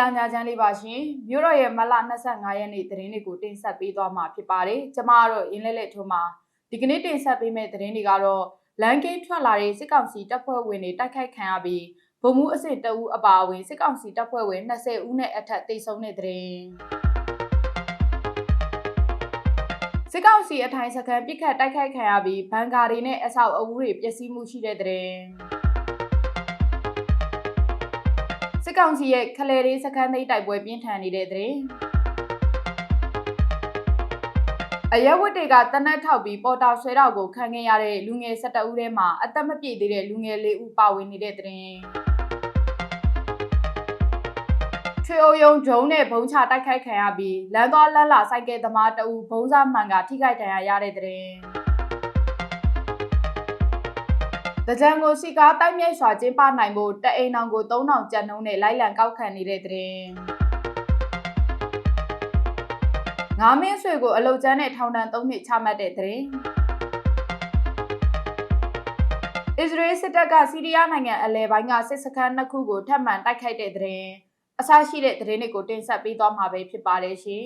လာညာချမ်းလေးပါရှင်မြို့တော်ရဲ့မလ25ရက်နေ့သတင်းတွေကိုတင်ဆက်ပေးသွားမှာဖြစ်ပါတယ်ကျမတို့ရင်းလဲလဲထုံးမှာဒီကနေ့တင်ဆက်ပေးမယ့်သတင်းတွေကတော့လန်ကင်းထွက်လာတဲ့စစ်ကောင်စီတပ်ဖွဲ့ဝင်တွေတိုက်ခိုက်ခံရပြီးဗိုလ်မှူးအဆင့်တအူးအပါအဝင်စစ်ကောင်စီတပ်ဖွဲ့ဝင်20ဦးနဲ့အထက်တိတ်ဆုံးတဲ့သတင်းစစ်ကောင်စီအထိုင်စခန်းပြစ်ခတ်တိုက်ခိုက်ခံရပြီးဘန်ကာတွေနဲ့အဆောက်အဦတွေပျက်စီးမှုရှိတဲ့သတ စစ်ကောင်စီရဲ့ခလဲလေးစခန်းသိမ်းတိုက်ပွဲပြင်းထန်နေတဲ့သတင်းအရက်ဝတ်တွေကတနက်ထောက်ပြီးပေါ်တာဆွဲတော့ကိုခံခဲ့ရတဲ့လူငယ်12ဦးထဲမှာအသက်မပြည့်သေးတဲ့လူငယ်4ဦးပါဝင်နေတဲ့သတင်းချွေအိုယုံဂျုံနဲ့ဘုံချတိုက်ခိုက်ခံရပြီးလမ်းသွားလမ်းလာစိုက်ကဲသမားတအူဘုံစားမှန်ကထိခိုက်ဒဏ်ရာရတဲ့သတ တကြံကိုစီကားတိုက်မြိုက်စွာကျင်းပနိုင်ဖို့တအိမ်အောင်ကို3000ကျပ်နှုန်းနဲ့လိုက်လံကောက်ခံနေတဲ့သတင်းငါမင်းဆွေကိုအလုတ်ကျန်းနဲ့ထောင်ဒဏ်3နှစ်ချမှတ်တဲ့သတင်းအစ္စရေးစစ်တပ်ကစီးရီးယားနိုင်ငံအလဲပိုင်းကစစ်စခန်းနှစ်ခုကိုထပ်မံတိုက်ခိုက်တဲ့သတင်းအဆရှိတဲ့သတင်းတွေကိုတင်ဆက်ပေးသွားမှာပဲဖြစ်ပါတယ်ရှင်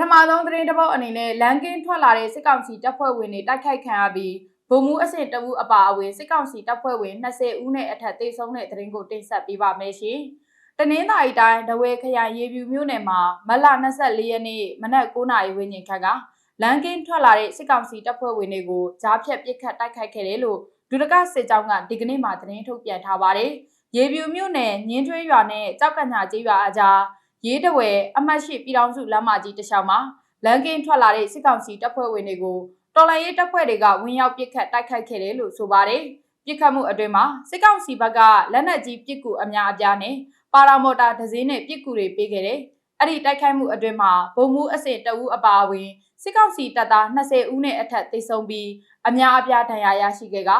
ထမဆုံးသတင်းတစ်ပုဒ်အနေနဲ့လန်ကင်းထွက်လာတဲ့စစ်ကောင်စီတပ်ဖွဲ့ဝင်တွေတိုက်ခိုက်ခံရပြီးဗိုလ်မှူးအဆင့်တအူးအပါအဝင်စစ်ကောင်စီတပ်ဖွဲ့ဝင်20ဦးနဲ့အထက်သေဆုံးတဲ့သတင်းကိုတင်ဆက်ပေးပါမယ်ရှင်။တနင်္သာရီတိုင်းဒဝဲခရိုင်ရေပြူမြို့နယ်မှာမလ24ရက်နေ့မနက်9:00နာရီဝန်းကျင်ခန့်ကလန်ကင်းထွက်လာတဲ့စစ်ကောင်စီတပ်ဖွဲ့ဝင်တွေကိုကြားဖြတ်ပစ်ခတ်တိုက်ခိုက်ခဲ့တယ်လို့ဒုဒကစစ်ကြောင်းကဒီကနေ့မှသတင်းထုတ်ပြန်ထားပါတယ်။ရေပြူမြို့နယ်ညင်းထွေးရွာနဲ့ကြောက်ကညာကျေးရွာအကြား ရေးတဝဲအမှတ်ရှိပြည်တော်စုလမ်းမကြီးတစ်လျှောက်မှာလန်ကင်းထွက်လာတဲ့စစ်ကောင်စီတပ်ဖွဲ့ဝင်တွေကိုတော်လိုင်းရေးတပ်ဖွဲ့တွေကဝင်ရောက်ပစ်ခတ်တိုက်ခိုက်ခဲ့တယ်လို့ဆိုပါတယ်။ပစ်ခတ်မှုအတွင်းမှာစစ်ကောင်စီဘက်ကလက်နက်ကြီးပစ်ကူအများအပြားနဲ့ပါရာမော်တာဒဇင်းနဲ့ပစ်ကူတွေပေးခဲ့တယ်။အဲ့ဒီတိုက်ခိုက်မှုအတွင်းမှာဗုံမှုအဆင့်တအူးအပါအဝင်စစ်ကောင်စီတပ်သား20ဦးနဲ့အထက်သေဆုံးပြီးအများအပြားဒဏ်ရာရရှိခဲ့က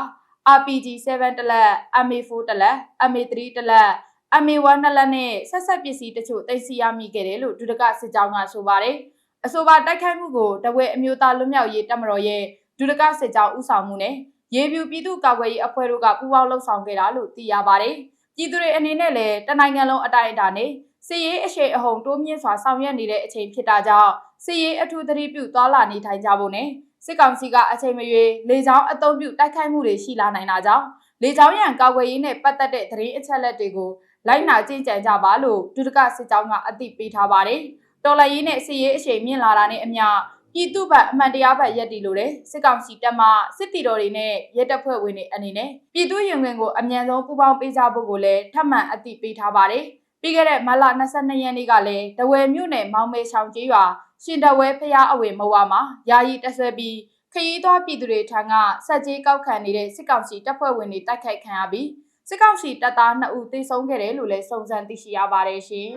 RPG 7တလက် MA4 တလက် MA3 တလက် MA1 နှစ်လက်နဲ့ဆက်ဆက်ပစ္စည်းတချို့သိမ်းဆည်းရမိခဲ့တယ်လို့ဒုဒကစစ်ကြောင်းကဆိုပါတယ်။အဆိုပါတိုက်ခိုက်မှုကိုတဝဲအမျိုးသားလွတ်မြောက်ရေးတပ်မတော်ရဲ့ဒုဒကစစ်ကြောင်းဦးဆောင်မှုနဲ့ရေပြူပြည်သူ့ကာကွယ်ရေးအဖွဲ့တို့ကပူးပေါင်းလှုပ်ဆောင်ခဲ့တာလို့သိရပါတယ်။ပြည်သူတွေအနေနဲ့လည်းတနိုင်ငံလုံးအတိုင်းအတာနဲ့စစ်ရေးအရှိန်အဟုန်တိုးမြင့်စွာဆောင်ရွက်နေတဲ့အချိန်ဖြစ်တာကြောင့်စစ်ရေးအထူးသတိပြုသွားလာနေထိုင်ကြဖို့နဲ့စစ်ကောင်စီကအချိန်မရွေးလေကြောင်းအုံပြုတိုက်ခိုက်မှုတွေရှိလာနိုင်တာကြောင့်လေကြောင်းရန်ကာကွယ်ရေးနဲ့ပတ်သက်တဲ့သတင်းအချက်အလက်တွေကို လိုက်နာကျင့်ကြံကြပါလို့ဒုဒကစစ်ကြောင်းကအသိပေးထားပါတယ်။တော်လရေးနဲ့စစ်ရေးအရှိန်မြင့်လာတာနဲ့အမျှပြည်သူ့ဘက်အမှန်တရားဘက်ရက်တည်လို့တဲ့စစ်ကောင်စီတပ်မှစစ်တီတော်တွေနဲ့ရဲတပ်ဖွဲ့ဝင်တွေအနေနဲ့ပြည်သူ့ရင်ဝင်ကိုအမြန်ဆုံးပူးပေါင်းပေးကြဖို့ကိုလည်းထပ်မံအသိပေးထားပါတယ်။ပြီးခဲ့တဲ့မလ22ရက်နေ့ကလည်းတဝယ်မြို့နယ်မောင်မေဆောင်ကျေးရွာရှင်တဝဲဖျားအဝေမဝါမှာယာယီတဆွဲပြီးခရီးသွားပြည်သူတွေထံကစက်ကြီးကောက်ခံနေတဲ့စစ်ကောင်စီတပ်ဖွဲ့ဝင်တွေတိုက်ခိုက်ခံရပြီး စစ်ကောင်စီတပ်သား2ဦးသေဆုံးခဲ့တယ်လို့လည်းစုံစမ်းသိရှိရပါတယ်ရှင်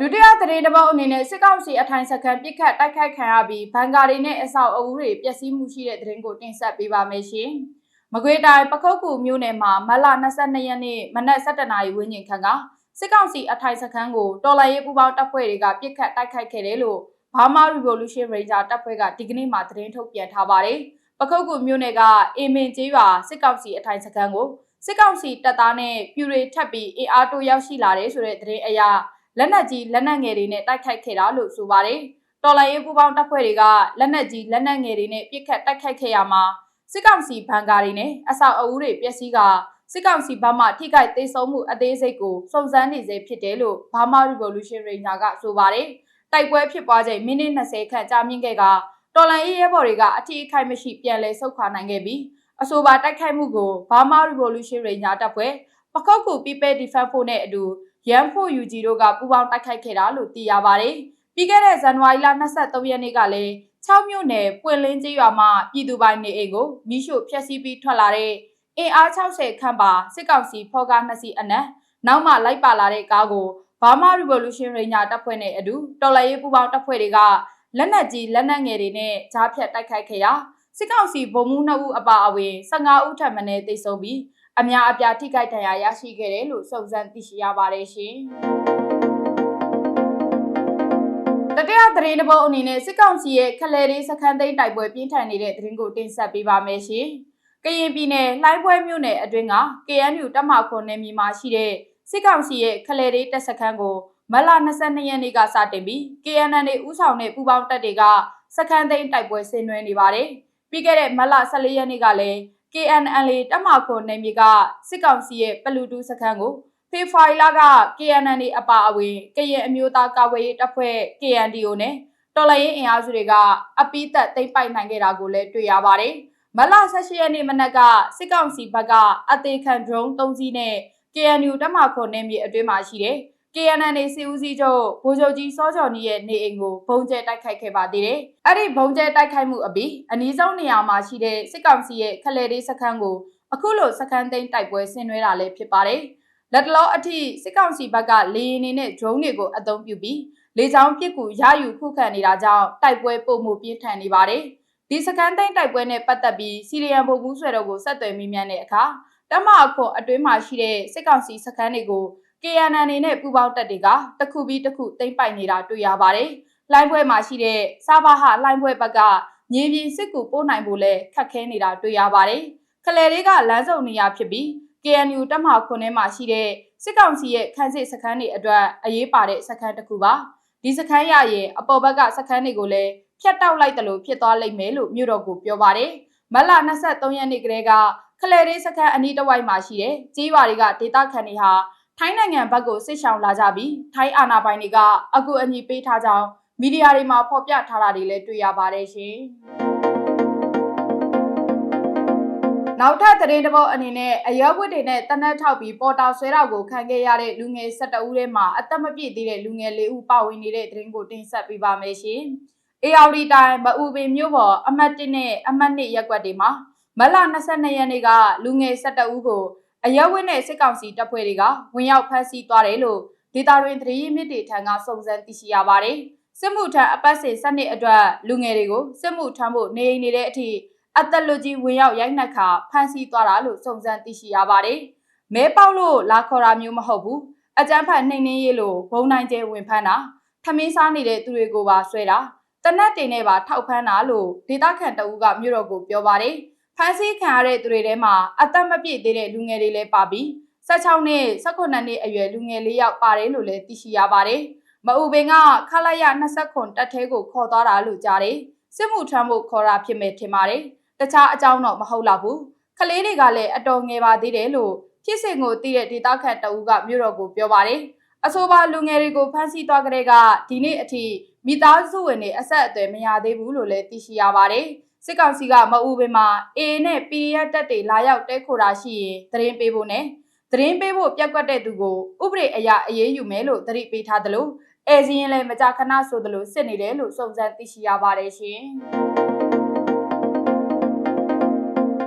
ဒုတိယသတင်းတစ်ပုဒ်အနေနဲ့စစ်ကောင်စီအထိုင်စခန်းပြစ်ခတ်တိုက်ခိုက်ခံရပြီးဘန်ကာတွေနဲ့အဆောက်အဦတွေပျက်စီးမှုရှိတဲ့သတင်းကိုတင်ဆက်ပေးပါမယ်ရှင်။မကွေးတိုင်းပခုတ်ကူမြို့နယ်မှာမလ22ရက်နေ့မနက်7:00နာရီဝန်းကျင်ခန့်ကစစ်ကောင်စီအထိုင်စခန်းကိုတော်လိုင်းရေးပူးပေါင်းတပ်ဖွဲ့တွေကပြစ်ခတ်တိုက်ခိုက်ခဲ့တယ်လို့ Burma Revolution Ranger တပ်ဖွဲ့ကဒီကနေ့မှသတင်းထုတ်ပြန်ထားပါတယ်။ ပခုတ်ကူမြို့နယ်ကအေမင်ကျေးရွာစစ်ကောင်စီအထိုင်စခန်းကိုစစ်ကောင်စီတပ်သားနဲ့ပြူတွေထပ်ပြီးအင်အားတိုးရောက်ရှိလာတယ်ဆိုတဲ့သတင်းအရလက်နက်ကြီးလက်နက်ငယ်တွေနဲ့တိုက်ခိုက်ခဲ့တာလို့ဆိုပါတယ်။တော်လိုင်းရေးပူးပေါင်းတပ်ဖွဲ့တွေကလက်နက်ကြီးလက်နက်ငယ်တွေနဲ့ပစ်ခတ်တိုက်ခိုက်ခဲ့ရမှာစစ်ကောင်စီဘန်ကာတွေနဲ့အဆောက်အဦတွေပျက်စီးကစစ်ကောင်စီဘက်မှထိခိုက်သေးဆုံးမှုအသေးစိတ်ကိုစုံစမ်းနေစေဖြစ်တယ်လို့ Burma Revolution Ranger ကဆိုပါတယ်။တိုက်ပွဲဖြစ်ပွားချိန်မိနစ်20ခန့်ကြာမြင့်ခဲ့က တော်လန်ရေးရဲဘော်တွေကအထီးအခိုက်မရှိပြန်လည်ဆုတ်ခွာနိုင်ခဲ့ပြီးအဆိုပါတိုက်ခိုက်မှုကို Burma Revolution Ranger တပ်ဖွဲ့ပခောက်ကူ People Defense Force နဲ့အတူရန်ဖို့ UG တို့ကပူးပေါင်းတိုက်ခိုက်ခဲ့တာလို့သိရပါတယ်။ပြီးခဲ့တဲ့ဇန်နဝါရီလ23ရက်နေ့ကလည်း6မြို့နယ်ပွင့်လင်းကျေးရွာမှာပြည်သူပိုင်နေအိမ်ကိုမိရှို့ဖျက်ဆီးပြီးထွက်လာတဲ့အင်အား60ခန့်ပါစစ်ကောင်စီဖော်ကားနှစ်စီးအနက်နောက်မှလိုက်ပါလာတဲ့ကားကို Burma Revolution Ranger တပ်ဖွဲ့နဲ့အတူတော်လှန်ရေးပူးပေါင်းတပ်ဖွဲ့တွေက လက်နက်ကြီးလက်နက်ငယ်တွေနဲ့ကြားဖြတ်တိုက်ခိုက်ခဲ့ရာစစ်ကောင်စီဗိုလ်မှူး2ဦးအပါအဝင်15ဦးထပ်မံတေဆုံးပြီးအများအပြားထိခိုက်ဒဏ်ရာရရှိခဲ့တယ်လို့စုံစမ်းသိရှိရပါတယ်ရှင်။တတိယသတင်းတစ်ပုဒ်အနေနဲ့စစ်ကောင်စီရဲ့ခလဲလေးစခန်းသိမ်းတိုက်ပွဲပြင်းထန်နေတဲ့သတင်းကိုတင်ဆက်ပေးပါမယ်ရှင်။ကရင်ပြည်နယ်လှိုင်းပွဲမြို့နယ်အတွင်းက KNU တပ်မခွန်နယ်မြေမှာရှိတဲ့စစ်ကောင်စီရဲ့ခလဲလေးတပ်စခန်းကို မလ22ရက်နေ့ကစတင်ပြီး KNN ဦးဆောင်တဲ့ပူးပေါင်းတပ်တွေကစခန်းသိမ်းတိုက်ပွဲဆင်နွှဲနေပါတယ်။ပြီးခဲ့တဲ့မလ14ရက်နေ့ကလည်း KNL တပ်မခွန်နယ်မြေကစစ်ကောင်စီရဲ့ပလူတူစခန်းကိုဖေဖော်ဝါရီလက KNN အပါအဝင်ကရင်အမျိုးသားကာကွယ်ရေးတပ်ဖွဲ့ KNDO နဲ့တော်လှန်ရေးအင်အားစုတွေကအပိသက်သိမ်းပိုက်နိုင်ခဲ့တာကိုလည်းတွေ့ရပါတယ်။မလ18ရက်နေ့မနက်ကစစ်ကောင်စီဘက်ကအသေးခံ drone 3စီးနဲ့ KNU တပ်မခွန်နယ်မြေအတွင်းမှာရှိတဲ့ KNN စီဦးစီးချုပ်ဗိုလ်ချုပ်ကြီးစောကျော်နီရဲ့နေအိမ်ကိုဘုံကျဲတိုက်ခိုက်ခဲ့ပါသေးတယ်။အဲ့ဒီဘုံကျဲတိုက်ခိုက်မှုအပြီးအနီးဆုံးနေရာမှာရှိတဲ့စစ်ကောင်စီရဲ့ခလဲလေးစခန်းကိုအခုလိုစခန်းသိမ်းတိုက်ပွဲဆင်နွှဲတာလည်းဖြစ်ပါတယ်။လက်တလောအထိစစ်ကောင်စီဘက်ကလေရင်နေနဲ့ drone တွေကိုအသုံးပြုပြီးလေကြောင်းပစ်ကူရယူခုခံနေတာကြောင့်တိုက်ပွဲပုံမှုပြင်းထန်နေပါတယ်။ဒီစကန်သိန်းတိုက်ပွဲနဲ့ပတ်သက်ပြီးစီရီယံဗိုလ်မှူးဆွဲတော်ကိုဆက်သွယ်မိမြန်တဲ့အခါတမအခွန်အတွင်းမှာရှိတဲ့စစ်ကောင်စီစခန်းတွေကို KNN အနေနဲ့ပူပေါင်းတပ်တွေကတစ်ခုပြီးတစ်ခုသိမ်းပိုက်နေတာတွေ့ရပါတယ်။လိုင်းပွဲမှာရှိတဲ့စာဘာဟာလိုင်းပွဲဘက်ကမြေပြင်စစ်ကူပို့နိုင်ဖို့လဲခက်ခဲနေတာတွေ့ရပါတယ်။ခလဲတွေကလမ်းစုံနေရာဖြစ်ပြီး KNU တပ်မခွန်ထဲမှာရှိတဲ့စစ်ကောင်စီရဲ့ခန်းစစ်စခန်းတွေအတွက်အရေးပါတဲ့စခန်းတစ်ခုပါ။ဒီစခန်းရရင်အပေါ်ဘက်ကစခန်းတွေကိုလည်းဖျက်တောက်လိုက်တယ်လို့ဖြစ်သွားလိမ့်မယ်လို့မြို့တော်ကိုပြောပါတယ်။မလ23ရက်နေ့ကလေးကခလဲလေးစခန်းအနီးတစ်ဝိုက်မှာရှိတဲ့ကြီးရွာတွေကဒေသခံတွေဟာ ထိုင်းနိုင်ငံဘက်ကိုစစ်ရှောင်လာကြပြီးထိုင်းအာဏာပိုင်တွေကအကူအညီပေးထားကြောင်းမီဒီယာတွေမှာဖော်ပြထားတာတွေလည်းတွေ့ရပါတယ်ရှင်။နောက်ထပ်သတင်းတစ်ပုဒ်အနေနဲ့အရက်ဝတ်တွေနဲ့တနက်ထောက်ပြီးပေါ်တာဆွဲတာကိုခံခဲ့ရတဲ့လူငယ်12ဦးထဲမှာအသက်မပြည့်သေးတဲ့လူငယ်၄ဦးပါဝင်နေတဲ့သတင်းကိုတင်ဆက်ပေးပါမယ်ရှင်။ ARD တိုင်းမအူပင်မြို့ပေါ်အမှတ်1နဲ့အမှတ်2ရပ်ကွက်တွေမှာမလ22ရက်နေ့ကလူငယ်12ဦးကို အရက်ဝင်းနဲ့စစ်ကောင်စီတပ်ဖွဲ့တွေကဝင်ရောက်ဖမ်းဆီးသွားတယ်လို့ဒေတာတွင်သတင်းရင်းမြစ်တွေထံကစုံစမ်းသိရှိရပါတယ်။စစ်မှုထမ်းအပတ်စဉ်စနစ်အတွက်လူငယ်တွေကိုစစ်မှုထမ်းဖို့နေနေတဲ့အထိအသက်လူကြီးဝင်ရောက်ရိုက်နှက်ခါဖမ်းဆီးသွားတာလို့စုံစမ်းသိရှိရပါတယ်။မဲပေါက်လို့လာခေါ်တာမျိုးမဟုတ်ဘူး။အကြမ်းဖက်နှိမ်နှင်းရေးလို့ဘုံနိုင်ကျဲဝင်ဖမ်းတာထမင်းစားနေတဲ့သူတွေကိုပါဆွဲတာတနက်တင်နဲ့ပါထောက်ဖမ်းတာလို့ဒေတာခန်တအူးကမြို့တော်ကိုပြောပါတယ်။ ဖမ်းဆီးခံရတဲ့သူတွေထဲမှာအသက်မပြည့်သေးတဲ့လူငယ်တွေလည်းပါပြီး16နှစ်18နှစ်အရွယ်လူငယ်လေးယောက်ပါတယ်လို့လည်းသိရှိရပါတယ်။မအူပင်ကခလာရ29တက်သေးကိုခေါ်သွားတာလို့ကြားတယ်။စစ်မှုထမ်းဖို့ခေါ်တာဖြစ်မယ်ထင်ပါတယ်။တခြားအကြောင်းတော့မဟုတ်တော့ဘူး။ကလေးတွေကလည်းအတော်ငယ်ပါသေးတယ်လို့ဖြစ်စဉ်ကိုသိတဲ့ဒေသခံတအူးကမြို့တော်ကိုပြောပါတယ်။အဆိုပါလူငယ်တွေကိုဖမ်းဆီးသွားကြတဲ့ကဒီနေ့အထိမိသားစုဝင်တွေအဆက်အသွယ်မရသေးဘူးလို့လည်းသိရှိရပါတယ်။ စစ်ကောင်စီကမအူပင်မှာ A နဲ့ PDF တပ်တွေလာရောက်တဲခိုတာရှိရင်သတင်းပေးဖို့နဲ့သတင်းပေးဖို့ပြက်ကွက်တဲ့သူကိုဥပဒေအရအရေးယူမယ်လို့သတိပေးထားသလိုအဲစင်းလည်းမကြခဏဆိုသလိုစစ်နေတယ်လို့စုံစမ်းသိရှိရပါတယ်ရှင်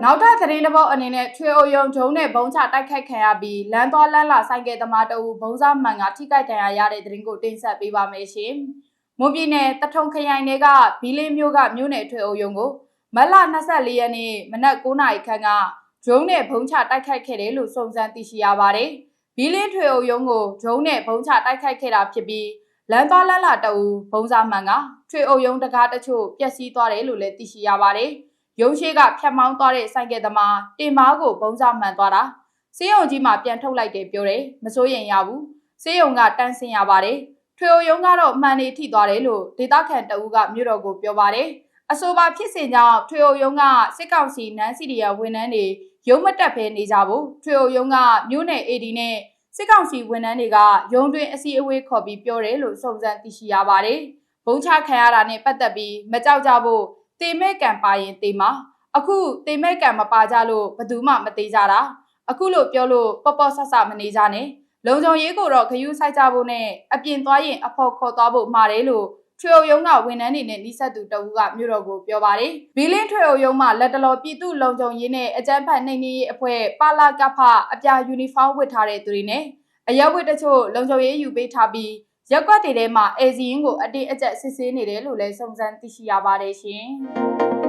နောက်ထပ်သတင်းတစ်ပုဒ်အနေနဲ့ထွေအိုယုံဂျုံနဲ့ဘုံချတိုက်ခိုက်ခံရပြီးလမ်းသွားလမ်းလာဆိုင်ကယ်သမားတအူဘုံစားမှန်ကထိခိုက်ဒဏ်ရာရတဲ့သတင်းကိုတင်ဆက်ပေးပါမယ်ရှင်။ မွန်ပြည်နယ်တထုံခရိုင်တွေကဘီလင်းမြို့ကမြို့နယ်ထွေအိုယုံကိုမလ24ရက်နေ့မနက်9:00နာရီခန့်ကဂျုံနဲ့ဘုံချတိုက်ခိုက်ခဲ့တယ်လို့စုံစမ်းသိရှိရပါတယ်။ဘီလင်းထွေအုပ်ရုံးကိုဂျုံနဲ့ဘုံချတိုက်ခိုက်ခဲ့တာဖြစ်ပြီးလမ်းသွားလမ်းလာတအူဘုံစားမှန်ကထွေအုပ်ရုံးတကားတချို့ပျက်စီးသွားတယ်လို့လည်းသိရှိရပါတယ်။ရုံးရှိကဖြတ်မောင်းသွားတဲ့ဆိုင်ကယ်သမားတင်မားကိုဘုံစားမှန်သွားတာစေယုံကြီးမှာပြန်ထုတ်လိုက်တယ်ပြောတယ်မစိုးရင်ရဘူးစေယုံကတန်းဆင်းရပါတယ် ထွေအုပ်ရုံးကတော့မှန်နေထိသွားတယ်လို့ဒေသခံတအူးကမြို့တော်ကိုပြောပါတယ်။အဆိုပါဖြစ်စဉ်ကြောင့်ထွေအိုယုံကစစ်ကောင်စီနန်းစီရီယာဝန်ထမ်းတွေရုံးမတက်ဘဲနေကြဖို့ထွေအိုယုံကမြို့နယ် AD နဲ့စစ်ကောင်စီဝန်ထမ်းတွေကရုံးတွင်အစည်းအဝေးခေါ်ပြီးပြောတယ်လို့စုံစမ်းသိရှိရပါတယ်။ဘုံချခံရတာနဲ့ပတ်သက်ပြီးမကြောက်ကြဖို့တေမဲ့ကံပါရင်တေမှာအခုတေမဲ့ကံမပါကြလို့ဘယ်သူမှမသေးကြတာအခုလို့ပြောလို့ပေါ့ပေါ့ဆဆမနေကြနဲ့ လုံခြုံရေးကိုတော့ဂယုဆိုင်ကြဖို့နဲ့အပြင်သွားရင်အဖို့ခေါ်သွားဖို့မှာတယ်လို့ထွေအုပ်ရုံးကဝန်ထမ်းတွေနဲ့နှိဆက်သူတဦးကမြို့တော်ကိုပြောပါတယ်။ဘီလင်းထွေအုပ်ရုံးမှာလက်တလောပြည်သူလုံခြုံရေးနဲ့အကြမ်းဖက်နှိမ်နင်းရေးအဖွဲ့ပါလာကဖအပြာယူနီဖောင်းဝတ်ထားတဲ့သူတွေနဲ့အရက်ဝတ်တချို့လုံခြုံရေးယူပေးထားပြီးရက်ကွက်တွေထဲမှာအေဇီရင်ကိုအတင်းအကျပ်စစ်ဆေးနေတယ်လို့လည်းစုံစမ်းသိရှိရပါတယ်ရှင်။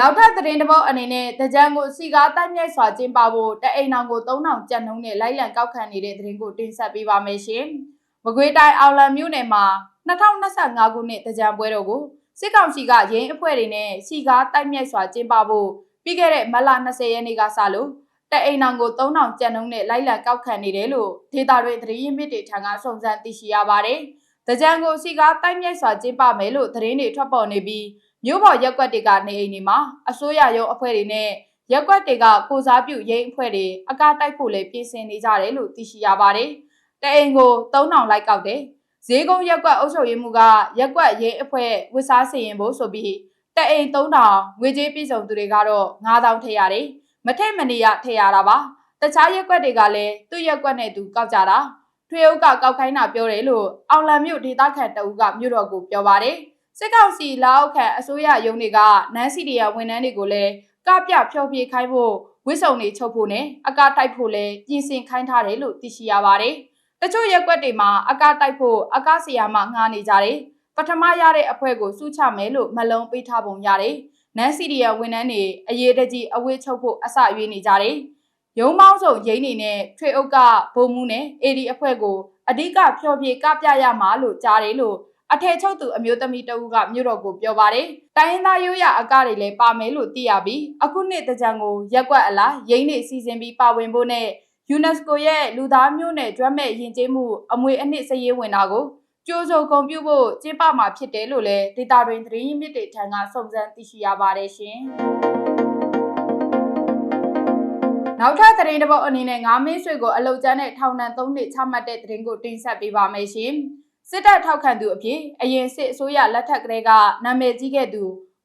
နောက်ထပ်သတင်းတစ်ပုဒ်အနေနဲ့တကြံကိုစီကားတိုက်မြိုက်စွာကျင်းပဖို့တအိမ်အောင်ကို3000ကျပ်နှုန်းနဲ့လိုက်လံကောက်ခံနေတဲ့သတင်းကိုတင်ဆက်ပေးပါမယ်ရှင်။မကွေးတိုင်းအောင်လံမြို့နယ်မှာ2025ခုနှစ်တကြံပွဲတော်ကိုစစ်ကောင်စီကရင်းအဖွဲ့တွေနဲ့စီကားတိုက်မြက်စွာကျင်းပဖို့ပြီးခဲ့တဲ့မတ်လ20ရက်နေ့ကစလို့တအိမ်အောင်ကို3000ကျန်နှုန်းနဲ့လိုက်လံကောက်ခံနေတယ်လို့ဒေတာတွေသတင်းရင်းမြစ်တွေထံကစုံစမ်းသိရှိရပါတယ်။တကြံကိုစီကားတိုက်မြက်စွာကျင်းပမယ်လို့သတင်းတွေထွက်ပေါ်နေပြီး မြို့ပေါ်ရက်ကွက်တွေကနေအိမ်တွေမှာအစိုးရရုံးအဖွဲ့တွေနဲ့ရက်ကွက်တွေကကိုစားပြုရင်းအဖွဲ့တွေအကားတိုက်ဖို့လည်းပြင်ဆင်နေကြတယ်လို့သိရှိရပါတယ်။တအိမ်ကို3000လိုက်ကောက်တယ်။ဈေးကုန်းရက်ကွက်အုပ်ချုပ်ရေးမှူးကရက်ကွက်ရင်းအဖွဲ့ဝစ်စားစီရင်ဖို့ဆိုပြီးတအိမ်3000ငွေကြေးပြည်စုံသူတွေကတော့9000ထည့်ရတယ်။မထည့်မနေရထည့်ရတာပါ။တခြားရက်ကွက်တွေကလည်းသူ့ရက်ကွက်နဲ့သူကောက်ကြတာ။ထွေအုပ်ကကောက်ခိုင်းတာပြောတယ်လို့အောင်လံမြို့ဒေသခံတအူးကမြို့တော်ကိုပြောပါတယ်။ စစ်ကောင်စီလက်အောက်ခံအစိုးရရုံးတွေကနန်းစီရီယာဝန်ထမ်းတွေကိုလည်းကပြဖျော်ဖြေခိုင်းဖို့ဝစ်စုံတွေချုပ်ဖို့နဲ့အကားတိုက်ဖို့လည်းပြင်ဆင်ခိုင်းထားတယ်လို့သိရှိရပါတယ်။တချို့ရက်ကွက်တွေမှာအကားတိုက်ဖို့အကားဆရာမငှားနေကြတယ်။ပထမရတဲ့အဖွဲကိုစုချမယ်လို့မလုံးပေးထားပုံရတယ်။နန်းစီရီယာဝန်ထမ်းတွေအရေးတကြီးအဝေးချုပ်ဖို့အစရွေးနေကြတယ်။ရုံမောင်းစုံရင်းနေနဲ့ထွေအုပ်ကဘုံမှုနဲ့အေဒီအဖွဲ့ကိုအဓိကဖျော်ဖြေကပြရမှာလို့ကြားတယ်လို့ အထည်ချုပ်သူအမျိုးသမီးတဦးကမြို့တော်ကိုပြောပါတယ်။တိုင်းရင်းသားရိုးရအကတွေလည်းပါမယ်လို့သိရပြီးအခုနှစ်တကြံကိုရက်ကွက်အလားရင်းနေစီစဉ်ပြီးပါဝင်ဖို့နဲ့ UNESCO ရဲ့လူသားမျိုးနဲ့ drum မဲ့ယဉ်ကျေးမှုအမွေအနှစ်စရေးဝင်တာကိုကြိုးစုံဂုံပြုဖို့ကျင်းပမှာဖြစ်တယ်လို့လည်းဒေတာတွင်သတင်းရင်းမြစ်တွေထံကစုံစမ်းသိရှိရပါတယ်ရှင်။နောက်ထပ်သတင်းတစ်ပုဒ်အနေနဲ့ငါးမင်းဆွေကိုအလုတ်ကျန်းတဲ့ထောင်ဒဏ်၃နှစ်ချမှတ်တဲ့သတင်းကိုတင်ဆက်ပေးပါမယ်ရှင်။ စစ်တပ်ထောက်ခံသူအဖြစ်အရင်စစ်အစိုးရလက်ထက်ကလေးကနာမည်ကြီးခဲ့သူ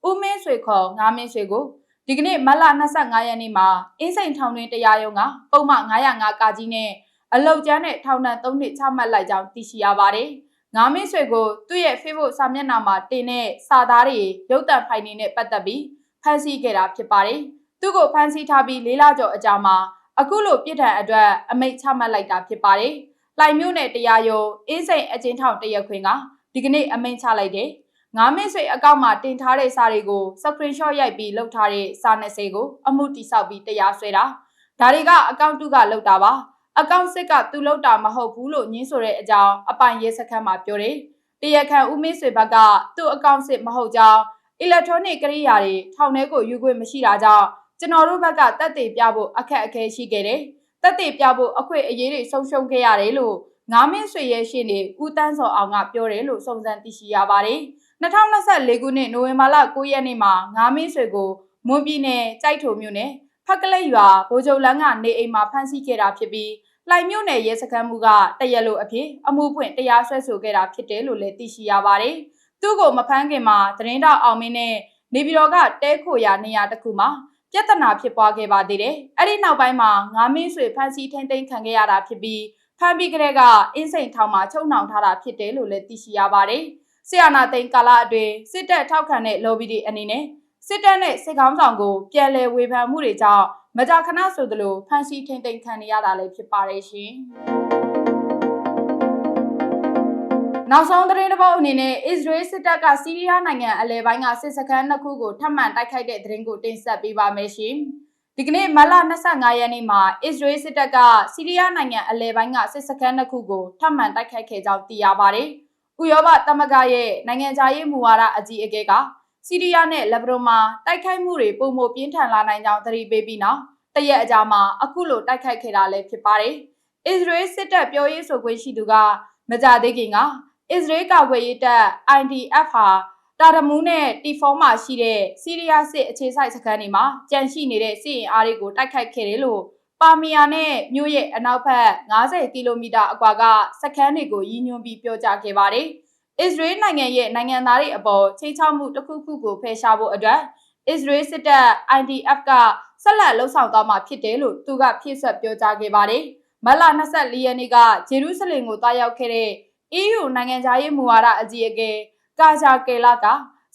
ဦးမင်းဆွေခေါ်ငါးမင်းဆွေကိုဒီကနေ့မတ်လ25ရက်နေ့မှာအင်းစိန်ထောင်တွင်တရားရုံးကပုံမှန်905ကာကြီးနဲ့အလုတ်ကျန်းတဲ့ထောင်ဒဏ်3နှစ်ချမှတ်လိုက်ကြောင်းသိရှိရပါတယ်။ငါးမင်းဆွေကိုသူ့ရဲ့ Facebook စာမျက်နှာမှာတင်တဲ့စာသားတွေရုပ်သံဖိုင်တွေနဲ့ပတ်သက်ပြီးဖန်ဆီးခဲ့တာဖြစ်ပါတယ်။သူ့ကိုဖန်ဆီးထားပြီးလေးလကျော်အကြာမှာအခုလိုပြစ်ဒဏ်အတွက်အမိန့်ချမှတ်လိုက်တာဖြစ်ပါတယ်။ လိုင်မျိုးနဲ့တရားရုံးအင်းစိန်အကျဉ်းထောင်တရက်ခွင်ကဒီကနေ့အမိန့်ချလိုက်တယ်။ငါးမင်းဆွေအကောင့်မှာတင်ထားတဲ့စာတွေကို screenshot ရိုက်ပြီးလုပ်ထားတဲ့စာ20ကိုအမှုတိဆောက်ပြီးတရားစွဲတာဒါတွေကအကောင့်တုကလုပ်တာပါအကောင့်စစ်ကသူလုပ်တာမဟုတ်ဘူးလို့ညင်းဆိုတဲ့အကြောင်းအပိုင်ရဲစခန်းမှာပြောတယ်တရားခံဦးမင်းဆွေဘက်ကသူ့အကောင့်စစ်မဟုတ်ကြောင်း electronic ကိရိယာတွေထောင်ထဲကိုယူခွင့်မရှိတာကြောင့်ကျွန်တော်တို့ဘက်ကတက်တေပြဖို့အခက်အခဲရှိခဲ့တယ် တက်တေပြဖို့အခွင့်အရေးတွေဆုံးရှုံးခဲ့ရတယ်လို့ငါးမင်းဆွေရဲ့ရှင်းနေဦးတန်းစောအောင်ကပြောတယ်လို့စုံစမ်းသိရှိရပါတယ်2024ခုနှစ်နိုဝင်ဘာလ9ရက်နေ့မှာငါးမင်းဆွေကိုမွန်ပြည်နယ်ကြိုက်ထုံမြို့နယ်ဖက်ကလေးရွာဗိုလ်ချုပ်လန်းကနေအိမ်မှာဖမ်းဆီးခဲ့တာဖြစ်ပြီးလှိုင်မြို့နယ်ရဲစခန်းမှုကတရက်လိုအဖြစ်အမှုဖွင့်တရားစွဲဆိုခဲ့တာဖြစ်တယ်လို့လည်းသိရှိရပါတယ်။သူ့ကိုမဖမ်းခင်မှာသတင်းတောက်အောင်မင်းနဲ့နေပြည်တော်ကတဲခိုရာနေရာတစ်ခုမှာ ပြဿနာဖြစ်ပွားခဲ့ပါသေးတယ်။အဲ့ဒီနောက်ပိုင်းမှာငါးမင်းဆွေဖမ်းဆီးထိန်သိမ်းခံခဲ့ရတာဖြစ်ပြီးဖမ်းပြီးကလေးကအင်းစိန်ထောင်မှာချုပ်နှောင်ထားတာဖြစ်တယ်လို့လည်းသိရှိရပါတယ်။ဆီယနာသိန်းကာလအတွင်းစစ်တပ်ထောက်ခံတဲ့ lobby တွေအနေနဲ့စစ်တပ်နဲ့စစ်ကောင်းဆောင်ကိုပြန်လည်ဝေဖန်မှုတွေကြောင့်မကြာခဏဆိုသလိုဖမ်းဆီးထိန်သိမ်းခံရတာလည်းဖြစ်ပါတယ်ရှင်။ နောက်ဆုံးသတင်းတစ်ပုဒ်အနေနဲ့အစ္စရေးစစ်တပ်ကစီးရီးယားနိုင်ငံအလဲပိုင်းကစစ်စခန်းနှစ်ခုကိုထပ်မံတိုက်ခိုက်တဲ့သတင်းကိုတင်ဆက်ပေးပါမယ်ရှင်။ဒီကနေ့မလ25ရက်နေ့မှာအစ္စရေးစစ်တပ်ကစီးရီးယားနိုင်ငံအလဲပိုင်းကစစ်စခန်းနှစ်ခုကိုထပ်မံတိုက်ခိုက်ခဲ့ကြောင်းသိရပါတယ်။ဥရောပသမဂ္ဂရဲ့နိုင်ငံခြားရေးမူဝါဒအကြီးအကဲကစီးရီးယားနဲ့လက်ဘနွန်မှာတိုက်ခိုက်မှုတွေပုံမပြင်းထန်လာနိုင်ကြောင်းသတိပေးပြီးနောက်တရက်အကြာမှာအခုလိုတိုက်ခိုက်ခဲ့တာလည်းဖြစ်ပါတယ်။အစ္စရေးစစ်တပ်ပြောရေးဆိုခွင့်ရှိသူကမကြသေးခင်က အစ္စရေးကာကွယ်ရေးတပ် IDF ဟာတာရမူးနဲ့တီဖောမှာရှိတဲ့စီးရီးယားစစ်အခြေစိုက်စခန်းတွေမှာကြန့်ရှိနေတဲ့စစ်အင်အားတွေကိုတိုက်ခိုက်ခဲ့တယ်လို့ပါမီယာနဲ့မြို့ရဲ့အနောက်ဘက်90ကီလိုမီတာအကွာကစခန်းတွေကိုရည်ညွှန်းပြီးပြောကြားခဲ့ပါတယ်။အစ္စရေးနိုင်ငံရဲ့နိုင်ငံသားတွေအပေါ်ချိန်ချောက်မှုတစ်ခုခုကိုဖယ်ရှားဖို့အတွက်အစ္စရေးစစ်တပ် IDF ကဆက်လက်လှုပ်ဆောင်သွားမှာဖြစ်တယ်လို့သူကဖြည့်ဆွတ်ပြောကြားခဲ့ပါတယ်။မတ်လ24ရက်နေ့ကဂျေရုဆလင်ကိုတားရောက်ခဲ့တဲ့ EU နိုင်ငံသားရေးမူဝါဒအကြီးအကဲကာဂျာကေလာက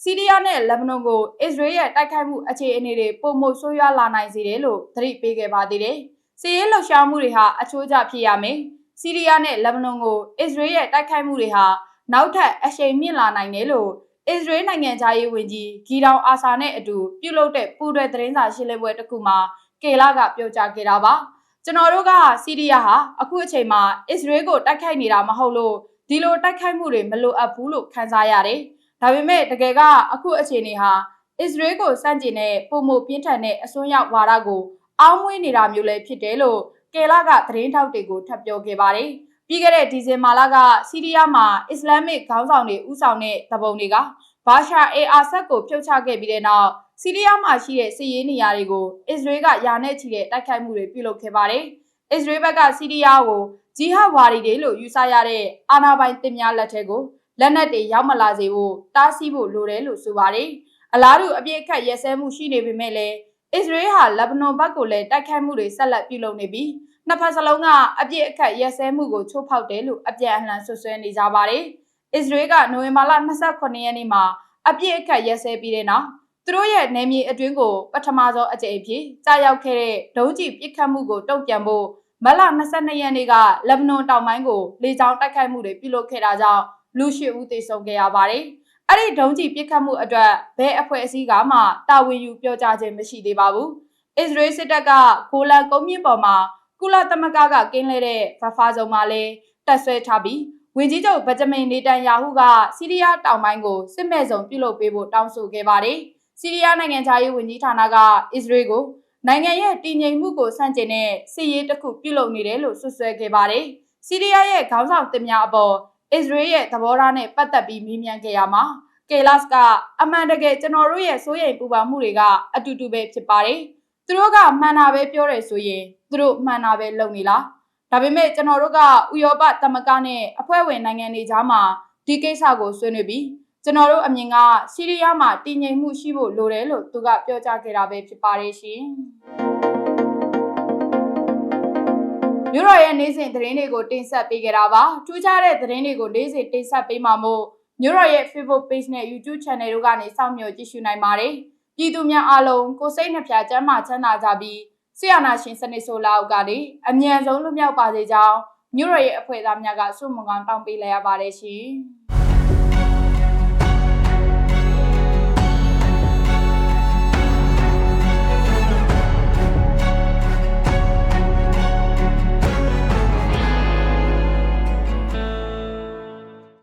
စီးရီးယားနဲ့လက်ဘနွန်ကိုအစ္စရေးရဲ့တိုက်ခိုက်မှုအခြေအနေတွေပုံမှုဆိုးရွားလာနိုင်စေတယ်လို့သတိပေးခဲ့ပါသေးတယ်။စီးရဲလှုပ်ရှားမှုတွေဟာအချိုးကျဖြစ်ရမယ်။စီးရီးယားနဲ့လက်ဘနွန်ကိုအစ္စရေးရဲ့တိုက်ခိုက်မှုတွေဟာနောက်ထပ်အရှိန်မြင့်လာနိုင်တယ်လို့အစ္စရေးနိုင်ငံသားရေးဝန်ကြီးဂီတောင်အာဆာနဲ့အတူပြုလုပ်တဲ့ပူးတွဲသတင်းစာရှင်းလင်းပွဲတစ်ခုမှာကေလာကပြောကြားခဲ့တာပါကျွန်တော်တို့ကစီးရီးယားဟာအခုအချိန်မှာအစ္စရေးကိုတိုက်ခိုက်နေတာမဟုတ်လို့ ဒီလိုတိုက်ခိုက်မှုတွေမလိုအပ်ဘူးလို့ခန်းစားရတယ်ဒါပေမဲ့တကယ်ကအခုအခြေအနေဟာအစ္စရေးကိုစန့်ကျင်တဲ့ပုံမှုပြင်းထန်တဲ့အစွန်းရောက်ဝါဒကိုအောင်းမွေးနေတာမျိုးလည်းဖြစ်တယ်လို့ကယ်လာကသတင်းထောက်တွေကိုထပ်ပြောခဲ့ပါတယ်။ပြီးခဲ့တဲ့ဒီဇင်ဘာလကစီးရီးယားမှာအစ္စလာမစ်ခေါင်းဆောင်တွေဥဆောင်တဲ့တပုံတွေကဘာရှာအေအာဆတ်ကိုဖြုတ်ချခဲ့ပြီးတဲ့နောက်စီးရီးယားမှာရှိတဲ့စစ်ရေးနေရာတွေကိုအစ္စရေးကယာနဲ့ချီတဲ့တိုက်ခိုက်မှုတွေပြုလုပ်ခဲ့ပါတယ်။အစ္စရေးဘက်ကစီးရီးယားကို ဂျီဟတ်ဝါဒီတွေလို့ယူဆရတဲ့အာဏာပိုင်တင်များလက်ထက်ကိုလက်နက်တွေရောက်မလာစေဖို့တားဆီးဖို့လိုတယ်လို့ဆိုပါတယ်။အလားတူအပြစ်အခတ်ရဲစဲမှုရှိနေပေမဲ့လည်းအစ္စရေးဟာလက်ဘနွန်ဘက်ကိုလည်းတိုက်ခိုက်မှုတွေဆက်လက်ပြုလုပ်နေပြီးနှစ်ဖက်စလုံးကအပြစ်အခတ်ရဲစဲမှုကိုချိုးဖောက်တယ်လို့အပြန်အလှန်ဆွဆွဲနေကြပါတယ်။အစ္စရေးကနိုဝင်ဘာလ29ရက်နေ့မှာအပြစ်အခတ်ရဲစဲပြီးတဲ့နောက်သူတို့ရဲ့နယ်မြေအတွင်းကိုပထမဆုံးအကြိမ်အဖြစ်ကြာရောက်ခဲ့တဲ့ဒုံးကျည်ပစ်ခတ်မှုကိုတုံ့ပြန်ဖို့ မလ22ရက်နေ့ကလက်ဘနွန်တောင်ပိုင်းကိုလေကြောင်းတိုက်ခိုက်မှုတွေပြုလုပ်ခဲ့တာကြောင့်လူရှိဦးသေဆုံးခဲ့ရပါတယ်။အဲ့ဒီဒုံးကျည်ပစ်ခတ်မှုအတွက်ဘယ်အဖွဲ့အစည်းကမှတာဝန်ယူပြောကြားခြင်းမရှိသေးပါဘူး။အစ္စရေးစစ်တပ်ကဂိုလန်ကုန်းမြင့်ပေါ်မှာကုလသမဂ္ဂကကင်းလဲတဲ့ဖဖားစုံမှာလည်းတက်ဆွဲထားပြီးဝင်ကြီးချုပ်ဗဂျမင်နေတန်ယာဟုကစီးရီးယားတောင်ပိုင်းကိုစစ်မဲ့စုံပြုလုပ်ပေးဖို့တောင်းဆိုခဲ့ပါတယ်။စီးရီးယားနိုင်ငံသားရေးဝန်ကြီးဌာနကအစ္စရေးကို နိုင်ငံရဲ့တည်ငြိမ်မှုကိုဆန့်ကျင်တဲ့စစ်ရေးတစ်ခုပြုလုပ်နေတယ်လို့ဆွဆွဲခဲ့ပါတယ်။စီးရီးယားရဲ့ခေါင်းဆောင်တင်များအပေါ်အစ္စရေးရဲ့သဘောထားနဲ့ပတ်သက်ပြီးမေးမြန်းခဲ့ရမှာကေလတ်ကအမှန်တကယ်ကျွန်တော်တို့ရဲ့စိုးရိမ်ပူပန်မှုတွေကအတူတူပဲဖြစ်ပါတယ်။သူတို့ကမှန်တာပဲပြောတယ်ဆိုရင်သူတို့မှန်တာပဲလုပ်နေလား။ဒါပေမဲ့ကျွန်တော်တို့ကဥရောပသမဂ္ဂနဲ့အဖွဲ့ဝင်နိုင်ငံတွေကြားမှာဒီကိစ္စကိုဆွေးနွေးပြီး ကျွန်တော်တို့အမြင်ကစီးရီးယားမှာတည်ငြိမ်မှုရှိဖို့လိုတယ်လို့သူကပြောကြားခဲ့တာပဲဖြစ်ပါတယ်ရှင်။မြို့တော်ရဲ့နေ့စဉ်သတင်းတွေကိုတင်ဆက်ပေးကြတာပါထူးခြားတဲ့သတင်းတွေကိုနေ့စဉ်တင်ဆက်ပေးမှာမို့မြို့တော်ရဲ့ Facebook Page နဲ့ YouTube Channel တို့ကနေစောင့်မျှော်ကြည့်ရှုနိုင်ပါတယ်ပြည်သူများအားလုံးကိုစိတ်နှဖျားကျန်းမာချမ်းသာကြပြီးဆရာနာရှင်စနစ်ဆိုလာအောက်ကနေအမြန်ဆုံးလွတ်မြောက်ပါစေကြောင်းမြို့တော်ရဲ့အဖွဲ့သားများကဆုမွန်ကောင်းတောင်းပေးလိုက်ရပါတယ်ရှင်